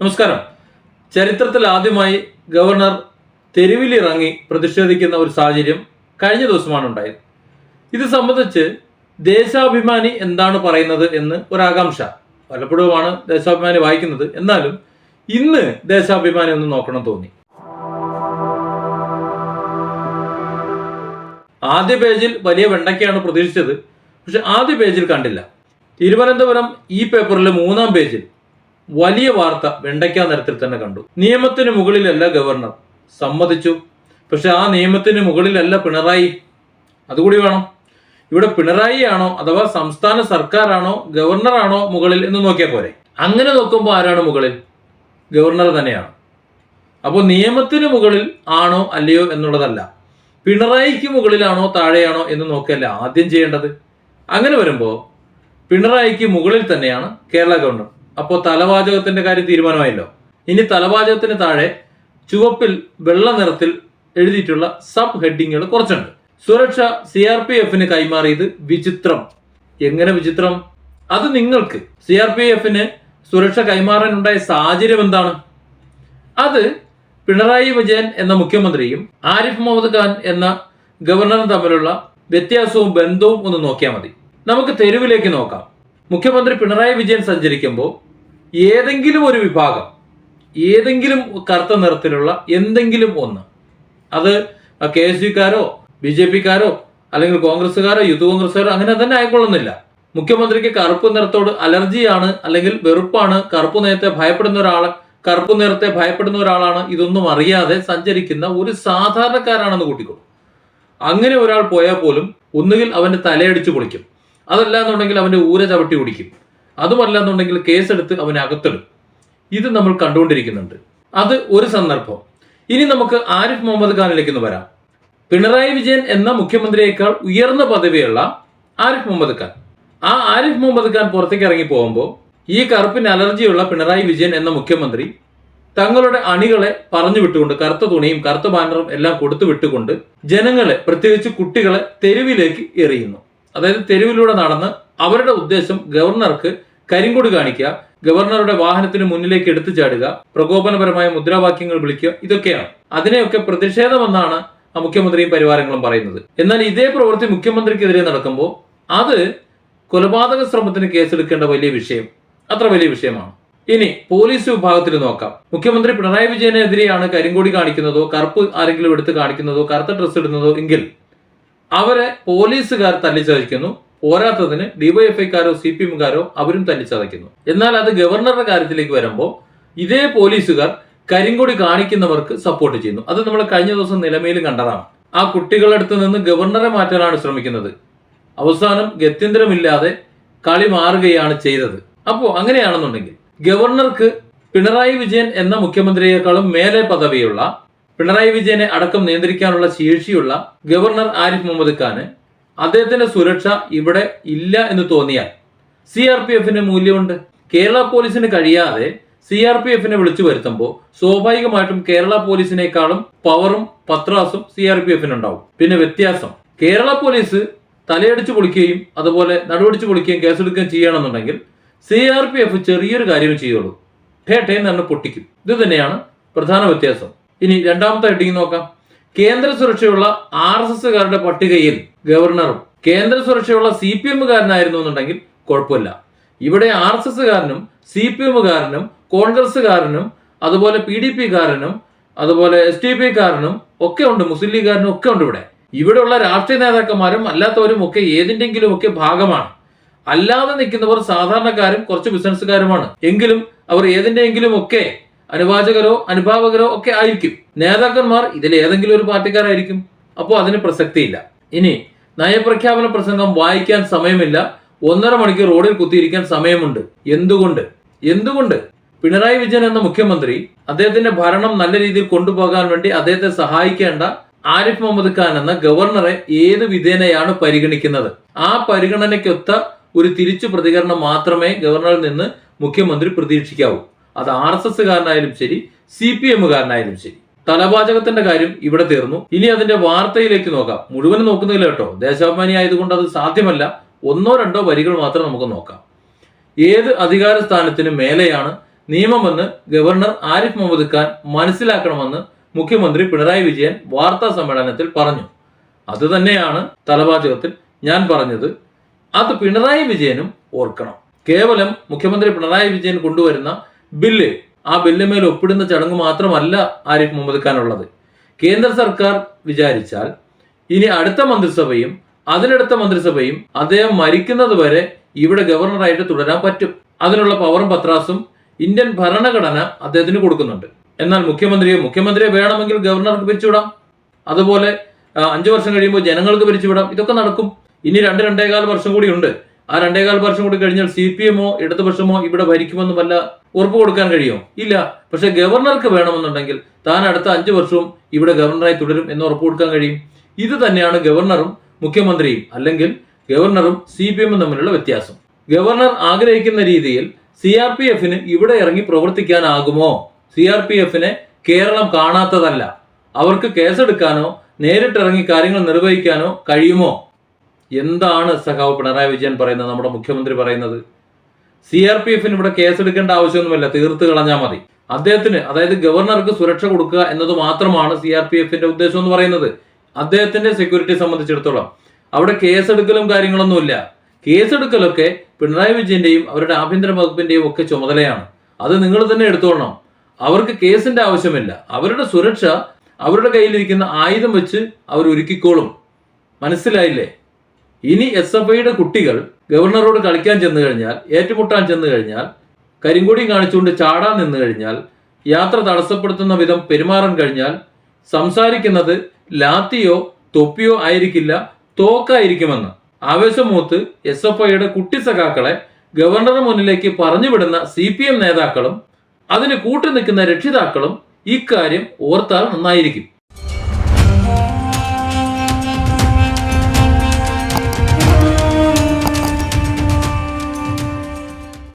നമസ്കാരം. ചരിത്രത്തിൽ ആദ്യമായി ഗവർണർ തെരുവിലിറങ്ങി പ്രതിഷേധിക്കുന്ന ഒരു സാഹചര്യം കഴിഞ്ഞ ദിവസമാണ് ഉണ്ടായത്. ഇത് സംബന്ധിച്ച് ദേശാഭിമാനി എന്താണ് പറയുന്നത് എന്ന് ഒരാകാംക്ഷ. പലപ്പോഴുമാണ് ദേശാഭിമാനി വായിക്കുന്നത്. എന്നാലും ഇന്ന് ദേശാഭിമാനി ഒന്ന് നോക്കണം തോന്നി. ആദ്യ പേജിൽ വലിയ വെണ്ടക്കയാണ് പ്രതീക്ഷിച്ചത്. പക്ഷെ ആദ്യ പേജിൽ കണ്ടില്ല. തിരുവനന്തപുരം ഈ പേപ്പറിലെ മൂന്നാം പേജിൽ വലിയ വാർത്ത വെണ്ടയ്ക്ക നിരത്തിൽ തന്നെ കണ്ടു. നിയമത്തിന് മുകളിലല്ല ഗവർണർ. സമ്മതിച്ചു. പക്ഷെ ആ നിയമത്തിന് മുകളിലല്ല പിണറായി. അതുകൂടി വേണം. ഇവിടെ പിണറായി ആണോ അഥവാ സംസ്ഥാന സർക്കാരാണോ ഗവർണറാണോ മുകളിൽ എന്ന് നോക്കിയാൽ പോരെ. അങ്ങനെ നോക്കുമ്പോൾ ആരാണ് മുകളിൽ? ഗവർണർ തന്നെയാണ്. അപ്പോൾ നിയമത്തിന് മുകളിൽ ആണോ അല്ലയോ എന്നുള്ളതല്ല. പിണറായിക്ക് മുകളിലാണോ താഴെയാണോ എന്ന് നോക്കിയല്ല ആദ്യം ചെയ്യേണ്ടത്. അങ്ങനെ വരുമ്പോൾ പിണറായിക്ക് മുകളിൽ തന്നെയാണ് കേരള ഗവർണർ. അപ്പോൾ തലവാചകത്തിന്റെ കാര്യം തീരുമാനമായല്ലോ. ഇനി തലവാചകത്തിന് താഴെ ചുവപ്പിൽ വെള്ള നിറത്തിൽ എഴുതിയിട്ടുള്ള സബ് ഹെഡിങ്ങുകൾ കുറച്ചുണ്ട്. സുരക്ഷ സി ആർ പി എഫിന് കൈമാറിയത് വിചിത്രം. എങ്ങനെ വിചിത്രം? അത് നിങ്ങൾക്ക് സി ആർ പി എഫിന് സുരക്ഷ കൈമാറാനുണ്ടായ സാഹചര്യം എന്താണ്? അത് പിണറായി വിജയൻ എന്ന മുഖ്യമന്ത്രിയും ആരിഫ് മുഹമ്മദ് ഖാൻ എന്ന ഗവർണറും തമ്മിലുള്ള വ്യത്യാസവും ബന്ധവും ഒന്ന് നോക്കിയാൽ മതി. നമുക്ക് തെരുവിലേക്ക് നോക്കാം. മുഖ്യമന്ത്രി പിണറായി വിജയൻ സഞ്ചരിക്കുമ്പോൾ ഏതെങ്കിലും ഒരു വിഭാഗം ഏതെങ്കിലും കറുത്ത നിറത്തിലുള്ള എന്തെങ്കിലും ഒന്ന് അത് കെ എസ് യുക്കാരോ ബി ജെ പിക്കാരോ അല്ലെങ്കിൽ കോൺഗ്രസ്സുകാരോ യൂത്ത് കോൺഗ്രസ്സുകാരോ അങ്ങനെ തന്നെ ആയിക്കൊള്ളുന്നില്ല. മുഖ്യമന്ത്രിക്ക് കറുപ്പ് നിറത്തോട് അലർജിയാണ് അല്ലെങ്കിൽ വെറുപ്പാണ് കറുപ്പ് നിറത്തെ ഭയപ്പെടുന്ന ഒരാൾ കറുപ്പ് നിറത്തെ ഭയപ്പെടുന്ന ഒരാളാണ് ഇതൊന്നും അറിയാതെ സഞ്ചരിക്കുന്ന ഒരു സാധാരണക്കാരാണെന്ന് കൂട്ടിക്കോളൂ. അങ്ങനെ ഒരാൾ പോയാൽ പോലും ഒന്നുകിൽ അവന്റെ തലയടിച്ച് പൊളിക്കും. അതല്ല എന്നുണ്ടെങ്കിൽ അവന്റെ ഊര ചവിട്ടി കുടിക്കും അതുമല്ല എന്നുണ്ടെങ്കിൽ കേസെടുത്ത് അവനെ അകത്തിടും ഇത് നമ്മൾ കണ്ടുകൊണ്ടിരിക്കുന്നുണ്ട്. അത് ഒരു സന്ദർഭം. ഇനി നമുക്ക് ആരിഫ് മുഹമ്മദ് ഖാനിലേക്ക് ഒന്ന് വരാം. പിണറായി വിജയൻ എന്ന മുഖ്യമന്ത്രിയേക്കാൾ ഉയർന്ന പദവിയുള്ള ആരിഫ് മുഹമ്മദ് ഖാൻ. ആ ആരിഫ് മുഹമ്മദ് ഖാൻ പുറത്തേക്ക് ഇറങ്ങി പോകുമ്പോൾ ഈ കറുപ്പിന് അലർജിയുള്ള പിണറായി വിജയൻ എന്ന മുഖ്യമന്ത്രി തങ്ങളുടെ അണികളെ പറഞ്ഞു വിട്ടുകൊണ്ട് കറുത്ത തുണിയും കറുത്ത ബാനറും എല്ലാം കൊടുത്തു വിട്ടുകൊണ്ട് ജനങ്ങളെ പ്രത്യേകിച്ച് കുട്ടികളെ തെരുവിലേക്ക് എറിയുന്നു. അതായത് തെരുവിലൂടെ നടന്ന് അവരുടെ ഉദ്ദേശം ഗവർണർക്ക് കരിങ്കൊടി കാണിക്കുക ഗവർണറുടെ വാഹനത്തിന് മുന്നിലേക്ക് എടുത്തു ചാടുക പ്രകോപനപരമായ മുദ്രാവാക്യങ്ങൾ വിളിക്കുക ഇതൊക്കെയാണ്. അതിനെയൊക്കെ പ്രതിഷേധമെന്നാണ് മുഖ്യമന്ത്രിയും പരിവാരങ്ങളും പറയുന്നത്. എന്നാൽ ഇതേ പ്രവൃത്തി മുഖ്യമന്ത്രിക്കെതിരെ നടക്കുമ്പോൾ അത് കൊലപാതക ശ്രമത്തിന് കേസെടുക്കേണ്ട വലിയ വിഷയം അത്ര വലിയ വിഷയമാണ്. ഇനി പോലീസ് വിഭാഗത്തിൽ നോക്കാം. മുഖ്യമന്ത്രി പിണറായി വിജയനെതിരെയാണ് കരിങ്കൊടി കാണിക്കുന്നതോ കറുപ്പ് ആരെങ്കിലും എടുത്ത് കാണിക്കുന്നതോ കറുത്ത ഡ്രസ്സ് ഇടുന്നതോ എങ്കിൽ അവരെ പോലീസുകാർ തല്ലിച്ചതയ്ക്കുന്നു. പോരാത്തതിന് ഡിവൈഎഫ്ഐക്കാരോ സി പി എമ്മുകാരോ അവരും തല്ലിച്ചതയ്ക്കുന്നു എന്നാൽ അത് ഗവർണറുടെ കാര്യത്തിലേക്ക് വരുമ്പോൾ ഇതേ പോലീസുകാർ കരിങ്കൊടി കാണിക്കുന്നവർക്ക് സപ്പോർട്ട് ചെയ്യുന്നു. അത് നമ്മൾ കഴിഞ്ഞ ദിവസം നിലമേലും കണ്ടതാണ്. ആ കുട്ടികളടുത്ത് നിന്ന് ഗവർണറെ മാറ്റാനാണ് ശ്രമിക്കുന്നത്. അവസാനം ഗത്യന്തരമില്ലാതെ കളി മാറുകയാണ് ചെയ്തത്. അപ്പോൾ അങ്ങനെയാണെന്നുണ്ടെങ്കിൽ ഗവർണർക്ക് പിണറായി വിജയൻ എന്ന മുഖ്യമന്ത്രിയെക്കാളും മേലെ പദവിയുള്ള പിണറായി വിജയനെ അടക്കം നിയന്ത്രിക്കാനുള്ള ശേഷിയുള്ള ഗവർണർ ആരിഫ് മുഹമ്മദ് ഖാന് അദ്ദേഹത്തിന്റെ സുരക്ഷ ഇവിടെ ഇല്ല എന്ന് തോന്നിയാൽ സി ആർ പി എഫിന് മൂല്യമുണ്ട്. കേരള പോലീസിന് കഴിയാതെ സി ആർ പി എഫിനെ വിളിച്ചു വരുത്തുമ്പോൾ സ്വാഭാവികമായിട്ടും കേരള പോലീസിനേക്കാളും പവറും പത്രാസും സി ആർ പി എഫിനുണ്ടാവും പിന്നെ വ്യത്യാസം. കേരള പോലീസ് തലയടിച്ചു പൊളിക്കുകയും അതുപോലെ നടുവടിച്ചു പൊളിക്കുകയും കേസെടുക്കുകയും ചെയ്യണമെന്നുണ്ടെങ്കിൽ സി ആർ പി എഫ് ചെറിയൊരു കാര്യമേ ചെയ്യുള്ളൂ. ഭേട്ടേന്ന് തന്നെ പൊട്ടിക്കും. ഇത് തന്നെയാണ് പ്രധാന വ്യത്യാസം. ഇനി രണ്ടാമത്തെ ഹെഡിങ് നോക്കാം. കേന്ദ്ര സുരക്ഷയുള്ള ആർ എസ് എസ്സുകാരുടെ പട്ടികയിൽ ഗവർണറും കേന്ദ്ര സുരക്ഷയുള്ള സി പി എമ്മുകാരനായിരുന്നു എന്നുണ്ടെങ്കിൽ കുഴപ്പമില്ല. ഇവിടെ ആർ എസ് എസ്സുകാരനും സി പി എമ്മുകാരനും കോൺഗ്രസ്സുകാരനും അതുപോലെ പി ഡി പിക്കാരനും അതുപോലെ എസ് ടി പിക്കാരനും ഒക്കെ ഉണ്ട് മുസ്ലിം ലീഗുകാരനും ഒക്കെ ഉണ്ട് ഇവിടെ. ഇവിടെയുള്ള രാഷ്ട്രീയ നേതാക്കന്മാരും അല്ലാത്തവരും ഒക്കെ ഏതിന്റെങ്കിലും ഒക്കെ ഭാഗമാണ്. അല്ലാതെ നിൽക്കുന്നവർ സാധാരണക്കാരും കുറച്ച് ബിസിനസ്സുകാരുമാണ് എങ്കിലും അവർ ഏതിന്റെയെങ്കിലും ഒക്കെ അനുവാചകരോ അനുഭാവകരോ ഒക്കെ ആയിരിക്കും. നേതാക്കന്മാർ ഇതിൽ ഏതെങ്കിലും ഒരു പാർട്ടിക്കാരായിരിക്കും. അപ്പോൾ അതിന് പ്രസക്തിയില്ല. ഇനി നയപ്രഖ്യാപന പ്രസംഗം വായിക്കാൻ സമയമില്ല. ഒന്നര മണിക്ക് റോഡിൽ കുത്തിയിരിക്കാൻ സമയമുണ്ട്. എന്തുകൊണ്ട്? എന്തുകൊണ്ട്? പിണറായി വിജയൻ എന്ന മുഖ്യമന്ത്രി അദ്ദേഹത്തിന്റെ ഭരണം നല്ല രീതിയിൽ കൊണ്ടുപോകാൻ വേണ്ടി അദ്ദേഹത്തെ സഹായിക്കേണ്ട ആരിഫ് മുഹമ്മദ് ഖാൻ എന്ന ഗവർണറെ ഏത് വിധേനയാണ് പരിഗണിക്കുന്നത്? ആ പരിഗണനയ്ക്കൊത്ത ഒരു തിരിച്ചു പ്രതികരണം മാത്രമേ ഗവർണറിൽ നിന്ന് മുഖ്യമന്ത്രി പ്രതീക്ഷിക്കാവൂ. അത് ആർ എസ് എസ്സുകാരനായാലും ശരി സി പി എമ്മുകാരനായാലും ശരി. തലപാചകത്തിന്റെ കാര്യം ഇവിടെ തീർന്നു. ഇനി അതിന്റെ വാർത്തയിലേക്ക് നോക്കാം. മുഴുവൻ നോക്കുന്നില്ല കേട്ടോ. ദേശാഭിമാനി ആയതുകൊണ്ട് അത് സാധ്യമല്ല. ഒന്നോ രണ്ടോ വരികൾ മാത്രം നമുക്ക് നോക്കാം. ഏത് അധികാര സ്ഥാനത്തിനും മേലെയാണ് നിയമമെന്ന് ഗവർണർ ആരിഫ് മുഹമ്മദ് ഖാൻ മനസ്സിലാക്കണമെന്ന് മുഖ്യമന്ത്രി പിണറായി വിജയൻ വാർത്താ സമ്മേളനത്തിൽ പറഞ്ഞു. അത് തന്നെയാണ് തലവാചകത്തിൽ ഞാൻ പറഞ്ഞത്. അത് പിണറായി വിജയനും ഓർക്കണം. കേവലം മുഖ്യമന്ത്രി പിണറായി വിജയൻ കൊണ്ടുവരുന്ന ബില്ല്. ആ ബില്ലുമേൽ ഒപ്പിടുന്ന ചടങ്ങ് മാത്രമല്ല ആരിഫ് മുഹമ്മദ് ഖാൻ ഉള്ളത്. കേന്ദ്ര സർക്കാർ വിചാരിച്ചാൽ ഇനി അടുത്ത മന്ത്രിസഭയും അതിനടുത്ത മന്ത്രിസഭയും അദ്ദേഹം മരിക്കുന്നത് വരെ ഇവിടെ ഗവർണറായിട്ട് തുടരാൻ പറ്റും. അതിനുള്ള പവറും പത്രാസും ഇന്ത്യൻ ഭരണഘടന അദ്ദേഹത്തിന് കൊടുക്കുന്നുണ്ട്. എന്നാൽ മുഖ്യമന്ത്രിയെ മുഖ്യമന്ത്രിയെ വേണമെങ്കിൽ ഗവർണർക്ക് പിരിച്ചുവിടാം. അതുപോലെ അഞ്ചു വർഷം കഴിയുമ്പോൾ ജനങ്ങൾക്ക് പിരിച്ചുവിടാം. ഇതൊക്കെ നടക്കും. ഇനി രണ്ട് രണ്ടേകാൽ വർഷം കൂടി ഉണ്ട്. ആ രണ്ടേകാൽ വർഷം കൂടി കഴിഞ്ഞാൽ സി പി എമ്മോ ഇടതുപക്ഷമോ ഇവിടെ ഭരിക്കുമെന്ന് വല്ല ഉറപ്പ് കൊടുക്കാൻ കഴിയുമോ? ഇല്ല. പക്ഷെ ഗവർണർക്ക് വേണമെന്നുണ്ടെങ്കിൽ താൻ അടുത്ത അഞ്ചു വർഷവും ഇവിടെ ഗവർണറായി തുടരും എന്ന് ഉറപ്പ് കൊടുക്കാൻ കഴിയും. ഇത് തന്നെയാണ് ഗവർണറും മുഖ്യമന്ത്രിയും അല്ലെങ്കിൽ ഗവർണറും സി പി എമ്മും തമ്മിലുള്ള വ്യത്യാസം. ഗവർണർ ആഗ്രഹിക്കുന്ന രീതിയിൽ സി ആർ പി എഫിന് ഇവിടെ ഇറങ്ങി പ്രവർത്തിക്കാനാകുമോ? സി ആർ പി എഫിനെ കേരളം കാണാത്തതല്ല. അവർക്ക് കേസെടുക്കാനോ നേരിട്ടിറങ്ങി കാര്യങ്ങൾ നിർവഹിക്കാനോ കഴിയുമോ? എന്താണ് സഖാവ് പിണറായി വിജയൻ പറയുന്നത്? നമ്മുടെ മുഖ്യമന്ത്രി പറയുന്നത്. സി ആർ പി എഫിന് ഇവിടെ കേസെടുക്കേണ്ട ആവശ്യമൊന്നുമില്ല. തീർത്ത് കളഞ്ഞാൽ മതി. അദ്ദേഹത്തിന് അതായത് ഗവർണർക്ക് സുരക്ഷ കൊടുക്കുക എന്നത് മാത്രമാണ് സി ആർ പി എഫിന്റെ ഉദ്ദേശം എന്ന് പറയുന്നത്. അദ്ദേഹത്തിന്റെ സെക്യൂരിറ്റി സംബന്ധിച്ചിടത്തോളം. അവിടെ കേസെടുക്കലും കാര്യങ്ങളൊന്നുമില്ല. കേസെടുക്കലൊക്കെ പിണറായി വിജയന്റെയും അവരുടെ ആഭ്യന്തര വകുപ്പിന്റെയും ഒക്കെ ചുമതലയാണ്. അത് നിങ്ങൾ തന്നെ എടുത്തോളണം. അവർക്ക് കേസിന്റെ ആവശ്യമില്ല. അവരുടെ സുരക്ഷ അവരുടെ കയ്യിലിരിക്കുന്ന ആയുധം വെച്ച് അവർ ഒരുക്കിക്കോളും മനസ്സിലായില്ലേ? ഇനി എസ് എഫ് ഐയുടെ കുട്ടികൾ ഗവർണറോട് കളിക്കാൻ ചെന്നു കഴിഞ്ഞാൽ ഏറ്റുമുട്ടാൻ ചെന്നു കഴിഞ്ഞാൽ കരിങ്കൊടി കാണിച്ചുകൊണ്ട് ചാടാൻ നിന്നു കഴിഞ്ഞാൽ യാത്ര തടസ്സപ്പെടുത്തുന്ന വിധം പെരുമാറാൻ കഴിഞ്ഞാൽ സംസാരിക്കുന്നത് ലാത്തിയോ തൊപ്പിയോ ആയിരിക്കില്ല തോക്കായിരിക്കുമെന്ന് ആവേശമൂത്ത് എസ് എഫ് ഐയുടെ കുട്ടി സഖാക്കളെ ഗവർണറുടെ മുന്നിലേക്ക് പറഞ്ഞുവിടുന്ന സി പി എം നേതാക്കളും അതിന് കൂട്ടു നിൽക്കുന്ന രക്ഷിതാക്കളും ഇക്കാര്യം ഓർത്താൽ നന്നായിരിക്കും.